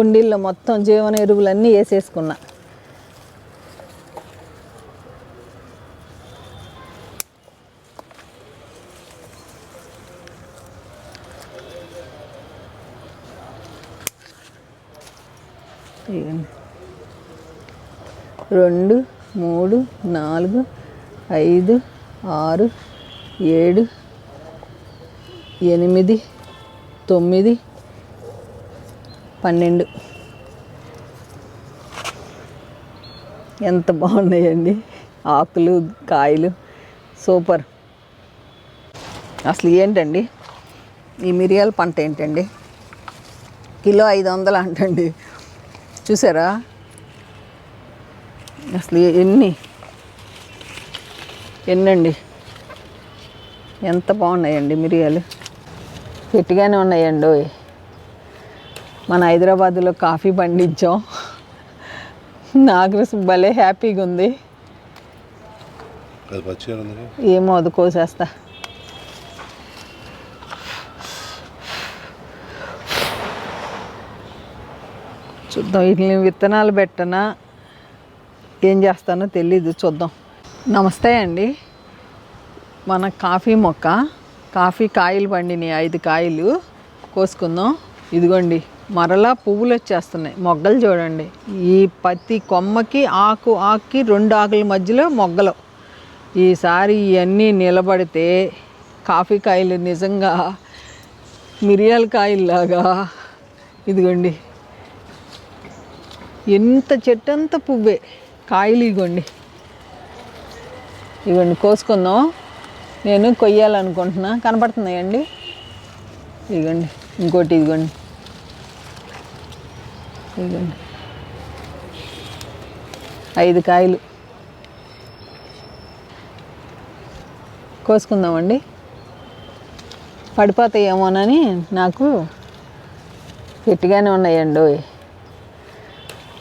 కుండీల్లో మొత్తం జీవన ఎరువులన్నీ వేసేసుకున్నా. రెండు మూడు నాలుగు ఐదు ఆరు ఏడు ఎనిమిది తొమ్మిది పన్నెండు. ఎంత బాగున్నాయండి. ఆకులు కాయలు. సూపర్. అసలు ఏంటండి? ఈ మిరియాల పంట ఏంటండి? కిలో ఐదు వందలు అంటండి. చూసారా? అసలు ఎన్ని? ఎన్నండి? ఎంత బాగున్నాయండి మిరియాలు? గట్టిగానే ఉన్నాయండి మన హైదరాబాదులో కాఫీ పండించాం. నాకు భలే హ్యాపీగా ఉంది. ఏమో అది కోసేస్తా. చూద్దాం వీటిని విత్తనాలు పెట్టనా ఏం చేస్తానో తెలీదు చూద్దాం. నమస్తే అండి. మన కాఫీ మొక్క కాఫీ కాయలు పండినాయి ఐదు కాయలు కోసుకుందాం. ఇదిగోండి. మరలా పువ్వులు వచ్చేస్తున్నాయి. మొగ్గలు చూడండి. ఈ ప్రతి కొమ్మకి ఆకు ఆకుకి రెండు ఆకుల మధ్యలో మొగ్గలు. ఈసారి ఇవన్నీ నిలబడితే కాఫీ కాయలు నిజంగా మిరియాల కాయల్లాగా. ఇదిగోండి. ఎంత చెట్టు అంత పువ్వే. కాయలు ఇగోండి ఇవ్వండి కోసుకుందాం. నేను కొయ్యాలనుకుంటున్నా. కనపడుతున్నాయండి? ఇదిగోండి ఇంకోటి ఇదిగోండి. ఐదు కాయలు. కోసుకుందామండి. పడిపోతాయేమోనని నాకు గట్టిగానే ఉన్నాయండి.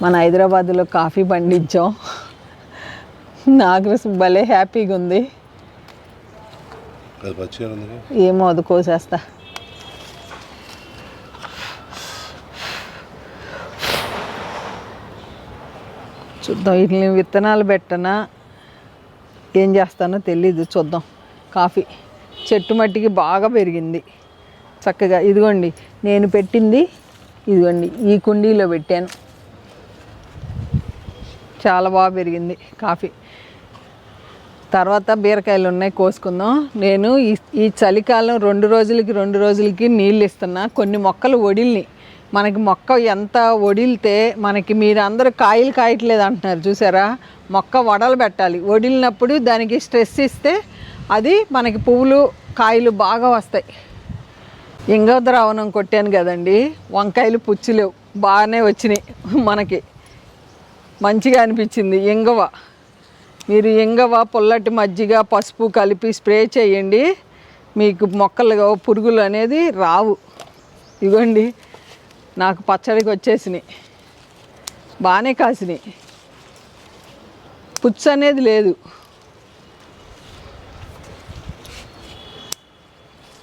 మన హైదరాబాద్లో కాఫీ పండించాం. నాకు భలే హ్యాపీగా ఉంది ఏమో అది కోసేస్తా. చూద్దాం. వీటిని విత్తనాలు పెట్టనా? ఏం చేస్తానో తెలీదు. చూద్దాం. కాఫీ. చెట్టు మట్టికి బాగా పెరిగింది. చక్కగా. ఇదిగోండి. నేను పెట్టింది. ఇదిగోండి. ఈ కుండీలో పెట్టాను. చాలా బాగా పెరిగింది కాఫీ. తర్వాత బీరకాయలు ఉన్నాయి. కోసుకుందాం. నేను ఈ ఈ చలికాలం రెండు రోజులకి రెండు రోజులకి నీళ్ళు ఇస్తున్నా. కొన్ని మొక్కలు ఒడిల్ని. మనకి మొక్క ఎంత వడిలితే మనకి మీరు అందరూ కాయలు కాయట్లేదు అంటున్నారు చూసారా? మొక్క వడలు పెట్టాలి. వడిలినప్పుడు దానికి స్ట్రెస్ ఇస్తే అది మనకి పువ్వులు కాయలు బాగా వస్తాయి. ఇంగవ ద్రావణం కొట్టాను కదండి వంకాయలు పుచ్చులేవు. బాగానే వచ్చినాయి మనకి. మంచిగా అనిపించింది. ఇంగవ. మీరు ఇంగవ పొల్లటి మజ్జిగ పసుపు కలిపి స్ప్రే చేయండి. మీకు మొక్కలు పురుగులు అనేది రావు. ఇగోండి. నాకు పచ్చడికి వచ్చేసినాయి. బాగానే కాసినాయి. పుచ్చు అనేది లేదు.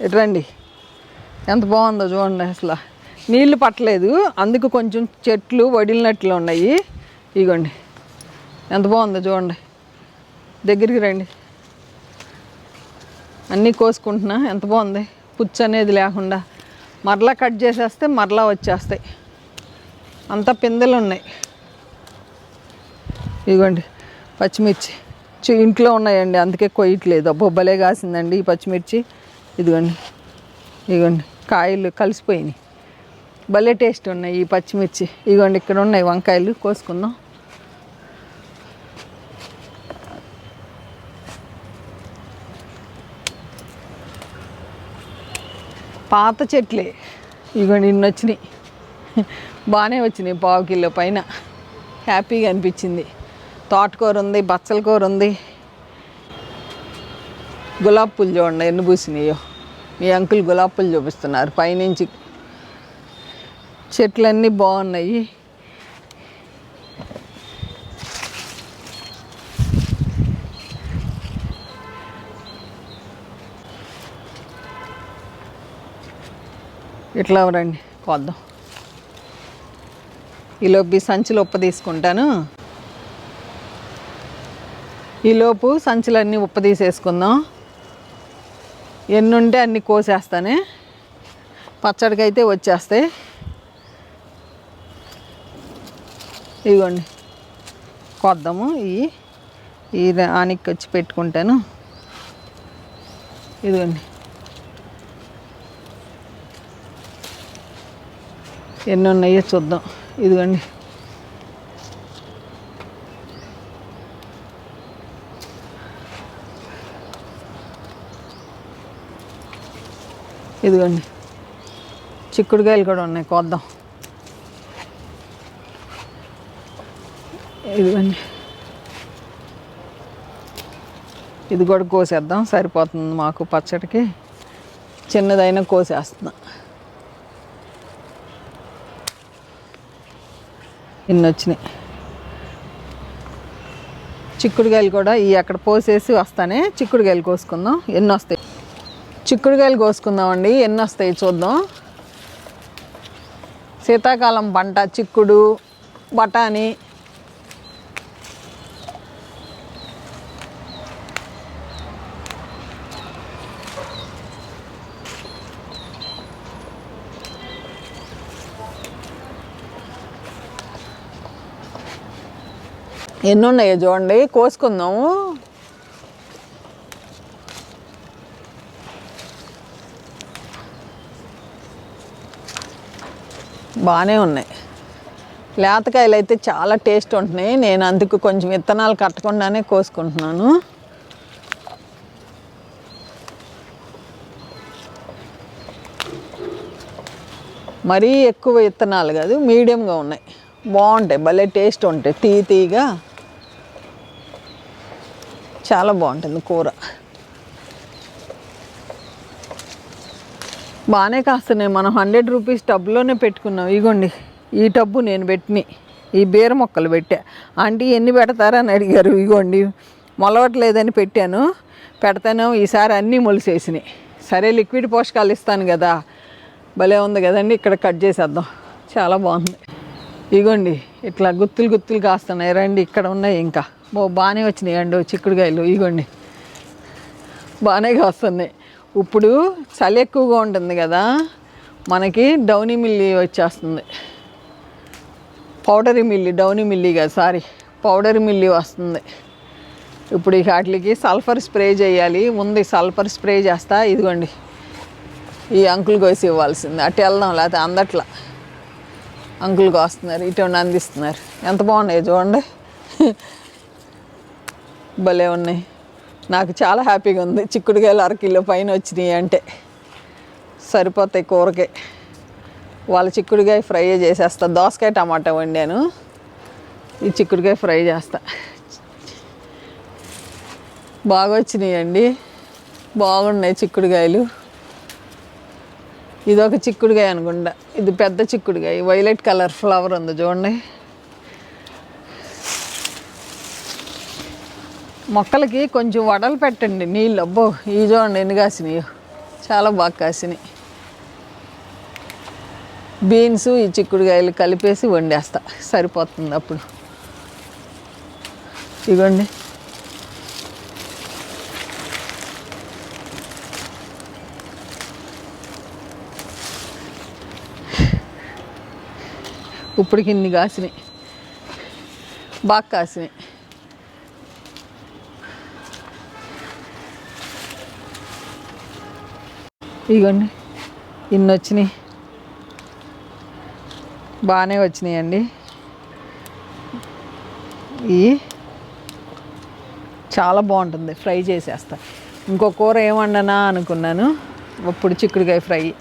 ఎట్రండి ఎంత బాగుందో చూడండి అసలు. నీళ్ళు పట్టలేదు. అందుకు కొంచెం చెట్లు వడిలినట్లు ఉన్నాయి. ఇగోండి. ఎంత బాగుందో చూడండి. దగ్గరికి రండి. అన్నీ కోసుకుంటున్నా. ఎంత బాగుంది? పుచ్చు అనేది లేకుండా. మరలా కట్ చేసేస్తే మరలా వచ్చేస్తాయి. అంతా పిందెలు ఉన్నాయి ఇదిగోండి పచ్చిమిర్చి. ఇంట్లో ఉన్నాయండి అందుకే కొయ్యట్లేదు. బొబ్బలే కాసిందండి ఈ పచ్చిమిర్చి. ఇదిగోండి ఇదిగోండి కాయలు కలిసిపోయినాయి. భలే టేస్ట్ ఉన్నాయి ఈ పచ్చిమిర్చి. ఇదిగోండి ఇక్కడ ఉన్నాయి వంకాయలు కోసుకుందాం. పాత చెట్లే. ఇగో నిన్న వచ్చినాయి. బాగానే వచ్చినాయి పావు కిలో పైన. హ్యాపీగా అనిపించింది. తోటకూర ఉంది బచ్చల కూర ఉంది. గులాబ్ పూలు చూడండి ఎన్ని పూసినాయో. మీ అంకుల్ గులాబీ పూలు చూపిస్తున్నారు. పైనుంచి చెట్లన్నీ బాగున్నాయి. ఇట్లా రండి కొద్దాం. ఈలోపు సంచులు ఉప్ప తీసుకుంటాను. ఈలోపు సంచులన్నీ ఉప్ప తీసేసుకుందాం. ఎన్ని ఉంటే అన్ని కోసేస్తానే. పచ్చడికైతే వచ్చేస్తాయి. ఇదిగోండి కొద్దాము. ఈ ఈ ఆనికి వచ్చి పెట్టుకుంటాను. ఇదిగోండి. ఎన్ని ఉన్నాయో చూద్దాం. ఇదిగోండి. ఇదిగోండి. చిక్కుడుకాయలు కూడా ఉన్నాయి. కోద్దాం. ఇదిగోండి. ఇది కూడా కోసేద్దాం. సరిపోతుంది మాకు పచ్చడికి. చిన్నదైనా కోసేస్తున్నాం. ఇన్ని వచ్చినాయి చిక్కుడుకాయలు కూడా ఈ అక్కడ పోసేసి వస్తానే చిక్కుడుకాయలు కోసుకుందాం. ఎన్ని వస్తాయి చిక్కుడుకాయలు కోసుకుందామండి. ఎన్ని వస్తాయి చూద్దాం. శీతాకాలం పంట చిక్కుడు బఠానీ ఎన్ని ఉన్నాయో చూడండి కోసుకుందాము. బాగానే ఉన్నాయి. లేతకాయలు అయితే చాలా టేస్ట్ ఉంటున్నాయి. నేను అందుకు కొంచెం విత్తనాలు కట్టకుండానే కోసుకుంటున్నాను. మరీ ఎక్కువ విత్తనాలు కాదు మీడియంగా ఉన్నాయి. బాగుంటాయి భలే టేస్ట్ ఉంటాయి తీ తీగా. చాలా బాగుంటుంది కూర. బాగానే కాస్తున్నాయి. మనం హండ్రెడ్ రూపీస్ టబ్లోనే పెట్టుకున్నాం. ఇగోండి ఈ టబ్బు నేను పెట్టిన. ఈ బీర మొక్కలు పెట్టా. ఆంటీ ఎన్ని పెడతారని అడిగారు. ఇగోండి మొలవట్లేదని పెట్టాను. పెడతాను. ఈసారి అన్నీ మొలిసేసినాయి. సరే లిక్విడ్ పోషకాలు ఇస్తాను కదా. భలే ఉంది కదండి. ఇక్కడ కట్ చేసేద్దాం. చాలా బాగుంది. ఇగోండి ఇట్లా గుత్తులు గుత్తులు కాస్తున్నాయి. రండి ఇక్కడ ఉన్నాయి ఇంకా. బాగానే వచ్చినాయి అండి చిక్కుడుకాయలు. ఇగోండి బాగానే కాస్తున్నాయి. ఇప్పుడు చలి ఎక్కువగా ఉంటుంది కదా మనకి డౌనీ మిల్లీ వచ్చేస్తుంది. పౌడరీ మిల్లి డౌనీ మిల్లి కదా సారీ పౌడరీ మిల్లి వస్తుంది. ఇప్పుడు ఈ వాటికి సల్ఫర్ స్ప్రే చేయాలి. ముందు సల్ఫర్ స్ప్రే చేస్తా ఇదిగోండి. ఈ అంకుల్ కోసి ఇవ్వాల్సింది. అటు వెళ్దాం లేకపోతే అందట్లా. అంకుల్ కోస్తున్నారు ఇటువంటి అందిస్తున్నారు. ఎంత బాగున్నాయి చూడండి. భలే ఉన్నాయి. నాకు చాలా హ్యాపీగా ఉంది. చిక్కుడుకాయలు అరకిలో పైన వచ్చినాయి అంటే. సరిపోతాయి కూరకే. వాళ్ళ చిక్కుడుకాయ ఫ్రై చేసేస్తా. దోసకాయ టమాటా వండాను. ఈ చిక్కుడుకాయ ఫ్రై చేస్తా. బాగా వచ్చినాయండి. బాగున్నాయి చిక్కుడుకాయలు. ఇది ఒక చిక్కుడుకాయ అనుకుంటా. ఇది పెద్ద చిక్కుడుకాయ. వైలెట్ కలర్ ఫ్లవర్ ఉంది చూడండి. మొక్కలకి కొంచెం వడలు పెట్టండి. నీళ్ళు. అబ్బో ఈ చూడండి ఎన్ని కాసినాయో. చాలా బాగా కాసినాయి. బీన్స్ ఈ చిక్కుడుకాయలు కలిపేసి వండేస్తా. సరిపోతుంది అప్పుడు. ఇగోండి. ఇప్పుడు ఇన్ని కాసినాయి. బాగా కాసినాయి. ఇగోండి. ఇన్ని వచ్చినాయి. బాగానే వచ్చినాయండి ఈ చాలా బాగుంటుంది. ఫ్రై చేసేస్తా. ఇంకో కూర ఏమండనా అనుకున్నాను. ఇప్పుడు చిక్కుడుకాయ ఫ్రై.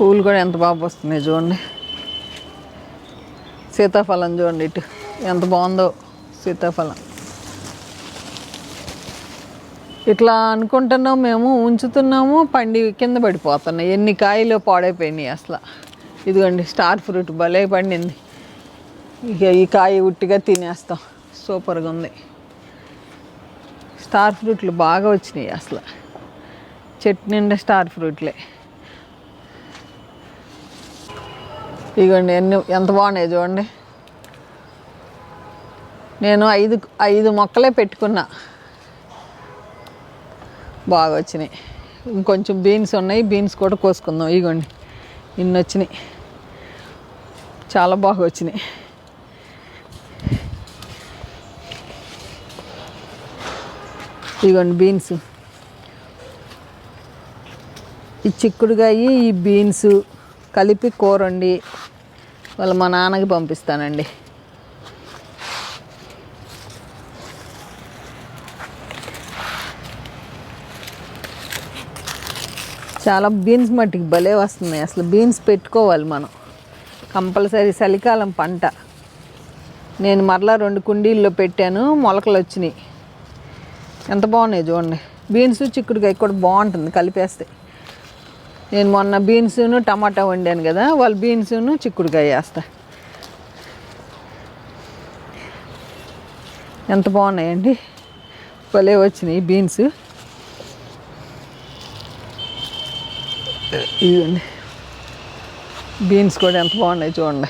పూలు కూడా ఎంత బాగా వస్తున్నాయి చూడండి. సీతాఫలం చూడండి ఇటు. ఎంత బాగుందో సీతాఫలం. ఇట్లా అనుకుంటున్నాం మేము ఉంచుతున్నాము పండి కింద పడిపోతున్నాయి. ఎన్ని కాయలు పాడైపోయినాయి అసలు. ఇదిగోండి స్టార్ ఫ్రూట్ భలే పండింది. ఇక ఈ కాయ ఉట్టిగా తినేస్తాం. సూపర్గా ఉంది. స్టార్ ఫ్రూట్లు బాగా వచ్చినాయి అసలు. చెట్టు నిండా స్టార్ ఫ్రూట్లే. ఇదిగోండి ఎన్ని ఎంత బాగున్నాయి చూడండి. నేను ఐదు ఐదు మొక్కలే పెట్టుకున్నా. బాగా వచ్చినాయి ఇంకొంచెం బీన్స్ ఉన్నాయి బీన్స్ కూడా కోసుకుందాం. ఇగోండి ఇన్ని వచ్చినాయి చాలా బాగా వచ్చినాయి ఇగోండి బీన్స్. ఈ చిక్కుడుగాయి ఈ బీన్స్ కలిపి కూర వండి వాళ్ళ మా నాన్నకి పంపిస్తానండి. చాలా బీన్స్ మట్టికి భలే వస్తున్నాయి. అసలు బీన్స్ పెట్టుకోవాలి మనం. కంపల్సరీ చలికాలం పంట. నేను మరలా రెండు కుండీల్లో పెట్టాను మొలకలు వచ్చినాయి. ఎంత బాగున్నాయి చూడండి. బీన్స్ చిక్కుడుకాయ కూడా బాగుంటుంది కలిపేస్తే. నేను మొన్న బీన్స్ను టమాటా వండాను కదా వాళ్ళు బీన్స్ను చిక్కుడుకాయ వేస్తా. ఎంత బాగున్నాయండి. భలే వచ్చినాయి బీన్స్. ఇదండి బీన్స్ కూడా ఎంత బాగున్నాయి చూడండి.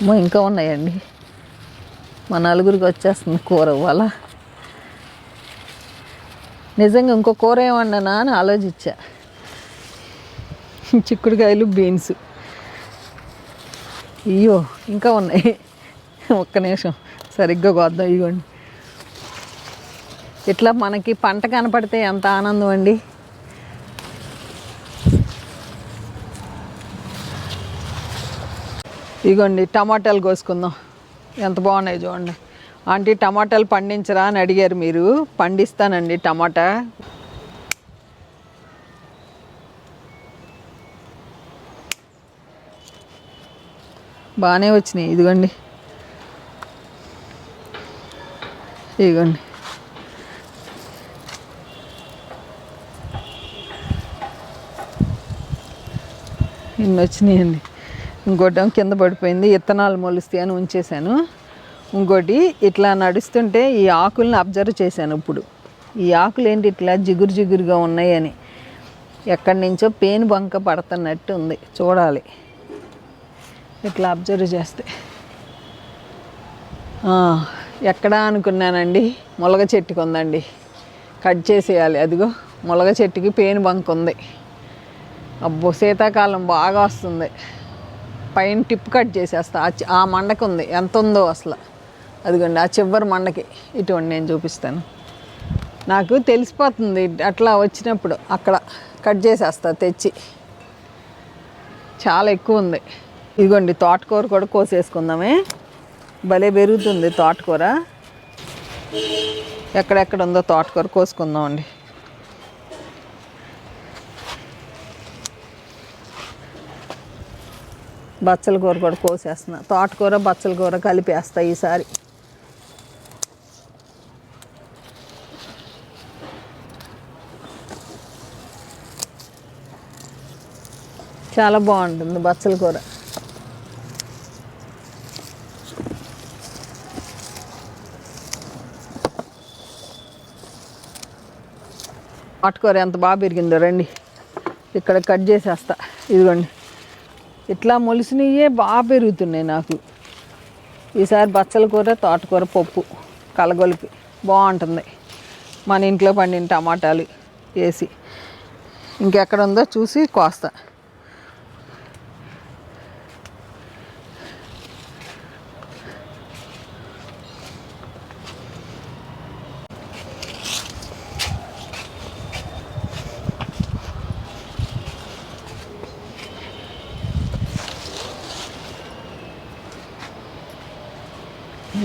అమ్మో, ఇంకా ఉన్నాయండి. మా నలుగురికి వచ్చేస్తుంది కూర ఇవ్వాల నిజంగా ఇంకో కూర ఏమన్నానా అని ఆలోచించా. చిక్కుడుకాయలు బీన్స్. అయ్యో ఇంకా ఉన్నాయి. ఒక్క నిమిషం. సరిగ్గా కొద్దాం ఇవ్వండి ఇట్లా మనకి పంట కనపడితే ఎంత ఆనందం అండి. ఇగోండి టమాటాలు కోసుకుందాం. ఎంత బాగున్నాయి చూడండి. ఆంటీ టమాటాలు పండించరా అని అడిగారు మీరు. పండిస్తానండి టమాటా. బాగానే వచ్చినాయి. ఇదిగోండి. ఇదిగోండి. ఇన్ని వచ్చినాయండి. ఇంకోటి కింద పడిపోయింది. ఇత్తనాలు మొలుస్తాయి అని ఉంచేశాను. ఇంకోటి ఇట్లా నడుస్తుంటే ఈ ఆకుల్ని అబ్జర్వ్ చేశాను ఇప్పుడు. ఈ ఆకులు ఏంటి ఇట్లా జిగురు జిగురుగా ఉన్నాయని ఎక్కడి నుంచో పేను బంక పడుతున్నట్టు ఉంది. చూడాలి. ఇట్లా అబ్జర్వ్ చేస్తే. ఎక్కడా అనుకున్నానండి. మొలగ చెట్టుకు ఉందండి. కట్ చేసేయాలి. అదిగో మొలగ చెట్టుకి పేను బంక ఉంది. అబ్బో శీతాకాలం బాగా వస్తుంది. పైన టిప్ కట్ చేసేస్తా. ఆ మండకి ఉంది ఎంత ఉందో అసలు. అదిగోండి ఆ చివరి మండకి ఇటువంటి నేను చూపిస్తాను. నాకు తెలిసిపోతుంది అట్లా వచ్చినప్పుడు అక్కడ కట్ చేసేస్తా తెచ్చి. చాలా ఎక్కువ ఉంది. ఇదిగోండి తోటకూర కూడా కోసేసుకుందామే. భలే పెరుగుతుంది తోటకూర. ఎక్కడెక్కడ ఉందో తోటకూర కోసుకుందామండి. బచ్చల కూర కూడా కోసేస్తున్నా. తోటకూర బచ్చల కూర కలిపేస్తా ఈసారి. చాలా బాగుంటుంది బచ్చల కూర. తోటకూర ఎంత బాగా పెరిగిందో రండి. ఇక్కడ కట్ చేసేస్తా. ఇదిగోండి. ఇట్లా మొలిసినయే బాగా పెరుగుతున్నాయి నాకు. ఈసారి బచ్చల కూర తోటకూర పప్పు కలగొలిపి. బాగుంటుంది. మన ఇంట్లో పండిన టమాటాలు వేసి. ఇంకెక్కడ ఉందో చూసి కోస్తా.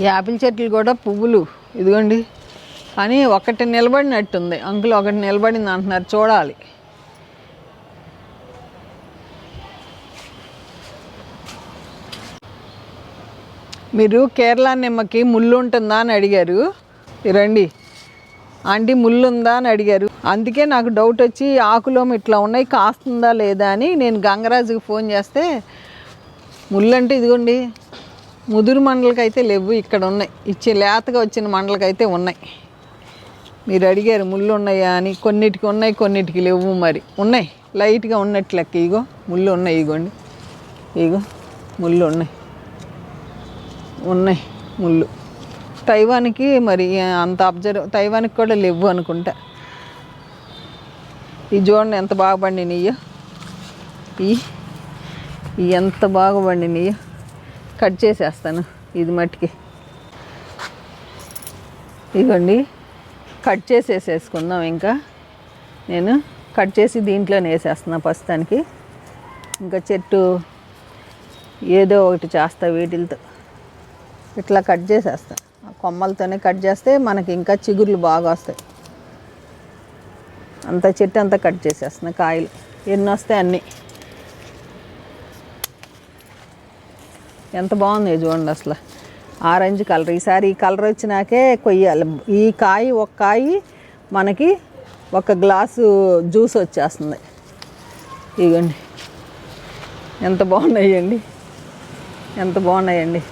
యాపిల్ చెట్లు కూడా పువ్వులు ఇదిగోండి. కానీ ఒకటి నిలబడినట్టుంది. అంకుల్ ఒకటి నిలబడింది అంటున్నారు చూడాలి. మీరు కేరళ నిమ్మకి ముళ్ళు ఉంటుందా అని అడిగారు. రండి. ఆంటీ ముళ్ళు ఉందా అని అడిగారు. అందుకే నాకు డౌట్ వచ్చి ఆకులో ఇట్లా ఉన్నాయి కాస్తుందా లేదా? అని నేను గంగరాజుకి ఫోన్ చేస్తే ముళ్ళు అంటే ఇదిగోండి ముదురు మండలకైతే లేవు ఇక్కడ ఉన్నాయి. ఇచ్చే లేతగా వచ్చిన మండలకైతే ఉన్నాయి. మీరు అడిగారు ముళ్ళు ఉన్నాయా అని కొన్నిటికి ఉన్నాయి కొన్నిటికి లేవు మరి. ఉన్నాయి. లైట్గా ఉన్నట్లు లెక్క. ఇగో ముళ్ళు ఉన్నాయి ఇగోండి. ఇగో ముళ్ళు ఉన్నాయి. ఉన్నాయి ముళ్ళు. తైవాన్కి మరి అంత అబ్జర్వ్ తైవాన్కి కూడా లేవు అనుకుంటా. ఈ చూడండి ఎంత బాగా పండినయ్యో? ఈ ఎంత బాగా పండినయ్యో? కట్ చేసేస్తాను ఇది మట్టికి. ఇదిగోండి కట్ చేసేసేసుకుందాం ఇంకా. నేను కట్ చేసి దీంట్లోనే వేసేస్తున్నా ప్రస్తుతానికి. ఇంకా చెట్టు ఏదో ఒకటి చేస్తా వీటితో ఇట్లా కట్ చేసేస్తా. కొమ్మలతోనే కట్ చేస్తే మనకి ఇంకా చిగుర్లు బాగా వస్తాయి. అంత చెట్టు అంతా కట్ చేసేస్తున్నా కాయలు. ఎన్ని వస్తాయి అన్నీ. ఎంత బాగుంది చూడండి అసలు. Orange colour. ఈసారి ఈ కలర్ వచ్చినాకే కొయ్యాలి. ఈ కాయ ఒక కాయ మనకి ఒక గ్లాసు జ్యూస్ వచ్చేస్తుంది. ఇగండి. ఎంత బాగున్నాయండి. ఎంత బాగున్నాయండి.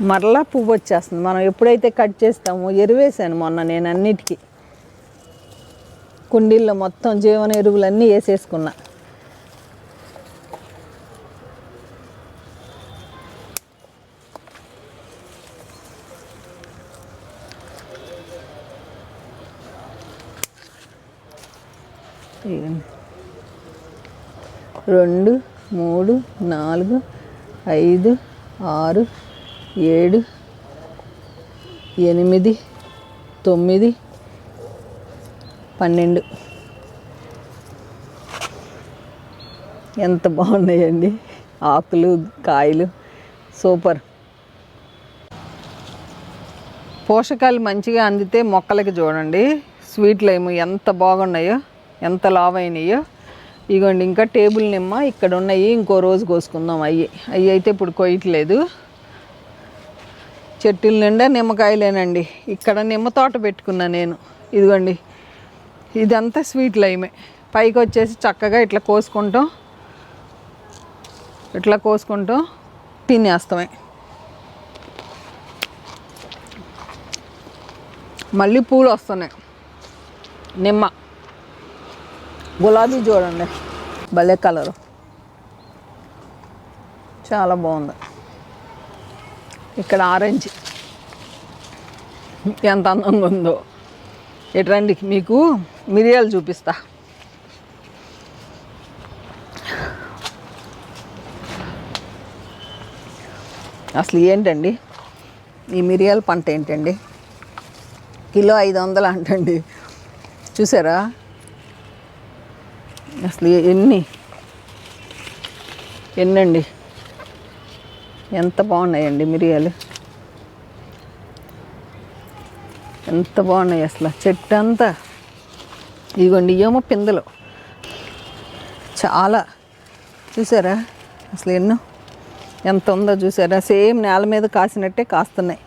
మరలా పువ్వు వచ్చేస్తుంది. మనం ఎప్పుడైతే కట్ చేస్తామో ఎరువేసాను మొన్న నేను అన్నిటికీ. కుండీల్లో మొత్తం జీవన ఎరువులన్నీ వేసేసుకున్నా. రెండు మూడు నాలుగు ఐదు ఆరు ఏడు ఎనిమిది తొమ్మిది పన్నెండు. ఎంత బాగున్నాయండి. ఆకులు కాయలు. సూపర్. పోషకాలు మంచిగా అందితే మొక్కలకి చూడండి. స్వీట్లు ఏమో ఎంత బాగున్నాయో. ఎంత లావైనాయో. ఇగోండి ఇంకా టేబుల్ నిమ్మ ఇక్కడ ఉన్నాయి ఇంకో రోజు కోసుకుందాం అయ్యి. అవి అయితే ఇప్పుడు కొయ్యట్లేదు. చెట్టుల నిండా నిమ్మకాయలేనండి. ఇక్కడ నిమ్మ తోట పెట్టుకున్నా నేను. ఇదిగోండి ఇదంతా స్వీట్ లైమే. పైకి వచ్చేసి చక్కగా ఇట్లా కోసుకుంటాం. ఇట్లా కోసుకుంటాం. తినేస్తామే. మళ్ళీ పూలు వస్తున్నాయి. నిమ్మ. గులాబీ చూడండి. భలే కలరు చాలా బాగుంది. ఇక్కడ ఆరెంజ్. ఎంత అందంగా ఉందో. ఎటువంటి మీకు మిరియాలు చూపిస్తా. అసలు ఏంటండి? ఈ మిరియాల పంట ఏంటండి? కిలో ఐదు వందలు అంటండి. చూసారా? అసలు ఎన్ని? ఎన్నండి? ఎంత బాగున్నాయండి మిరియాలు? ఎంత బాగున్నాయి అసలు? చెట్టు అంతా. ఇదిగోండి ఏమో పిందెలు. చాలా. చూసారా? అసలు ఎన్నో. ఎంత ఉందో చూసారా? సేమ్ నేల మీద కాసినట్టే కాస్తున్నాయి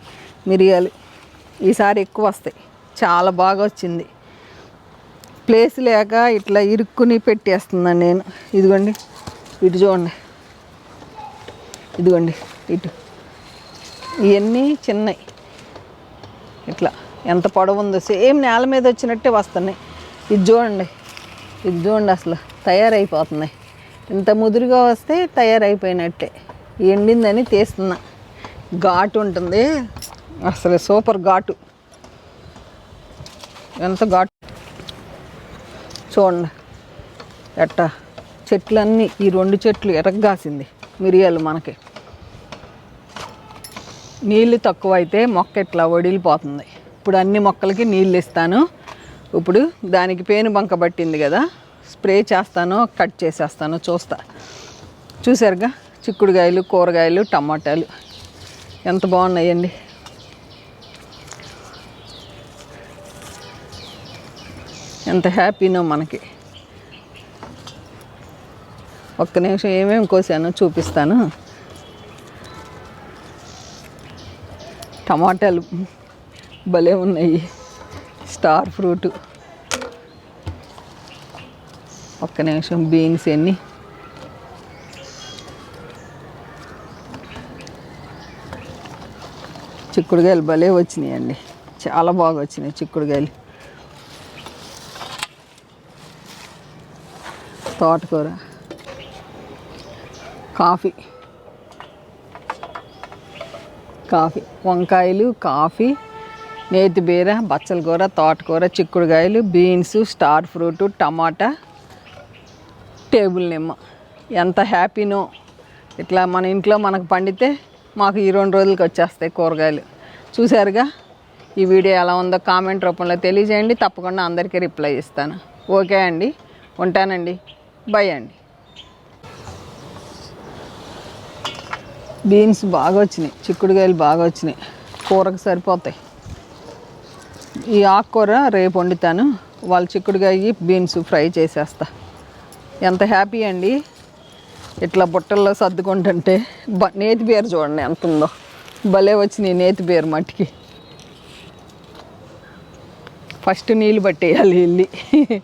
మిరియాలు. ఈసారి ఎక్కువ వస్తాయి. చాలా బాగా వచ్చింది. ప్లేస్ లేక ఇట్లా ఇరుక్కుని పెట్టేస్తున్నాను నేను. ఇదిగోండి ఇటు చూడండి. ఇదిగోండి ఇటు. ఇవన్నీ చిన్నవి ఇట్లా ఎంత పొడవు ఉందో సేమ్ నేల మీద వచ్చినట్టే వస్తున్నాయి. ఇది చూడండి ఇది చూడండి అసలు తయారైపోతున్నాయి. ఇంత ముదురుగా వస్తే తయారైపోయినట్టే. ఎండిందని తీస్తున్నా. ఘాటు ఉంటుంది. అసలు సూపర్ ఘాటు. ఎంత ఘాటు చూడండి. ఎట్టా? చెట్లన్నీ ఈ రెండు చెట్లు ఎరగ్గాసింది మిరియాలు మనకి. నీళ్ళు తక్కువ అయితే మొక్క ఇట్లా వడిలిపోతుంది. ఇప్పుడు అన్ని మొక్కలకి నీళ్ళు ఇస్తాను. ఇప్పుడు దానికి పేను బంక పట్టింది కదా స్ప్రే చేస్తాను కట్ చేసేస్తాను చూస్తా. చూసారుగా? చిక్కుడుకాయలు కూరగాయలు టమాటాలు. ఎంత బాగున్నాయండి? ఎంత హ్యాపీనో మనకి. ఒక్క నిమిషం ఏమేమి కోసానో చూపిస్తాను. టమాటాలు భలే ఉన్నాయి. Star fruit. ఒక్క నిమిషం బీన్స్ ఎన్ని. చిక్కుడుకాయలు భలే వచ్చినాయండి. చాలా బాగా వచ్చినాయి చిక్కుడుకాయలు. తోటకూర. కాఫీ. కాఫీ. వంకాయలు కాఫీ నేతి బీర బచ్చల కూర తోటకూర చిక్కుడుకాయలు beans star fruit tomato table నిమ్మ. ఎంత హ్యాపీనో. ఇట్లా మన ఇంట్లో మనకు పండితే మాకు ఈ రెండు రోజులకి వచ్చేస్తాయి కూరగాయలు. చూసారుగా ఈ వీడియో ఎలా ఉందో కామెంట్ రూపంలో తెలియజేయండి. తప్పకుండా అందరికీ రిప్లై ఇస్తాను. ఓకే అండి. ఉంటానండి. బై అండి. బీన్స్ బాగా వచ్చినాయి చిక్కుడుకాయలు బాగా వచ్చినాయి. కూరకు సరిపోతాయి. ఈ ఆకుకూర రేపు వండుతాను. వాళ్ళ చిక్కుడుకాయ బీన్స్ ఫ్రై చేసేస్తా. ఎంత హ్యాపీ అండి. ఇట్లా బుట్టల్లో సర్దుకుంటుంటే బ నేతి బీర చూడండి ఎంత ఉందో భలే వచ్చినాయి నేతి బీర మట్టికి. ఫస్ట్ నీళ్ళు పట్టేయాలి వెళ్ళి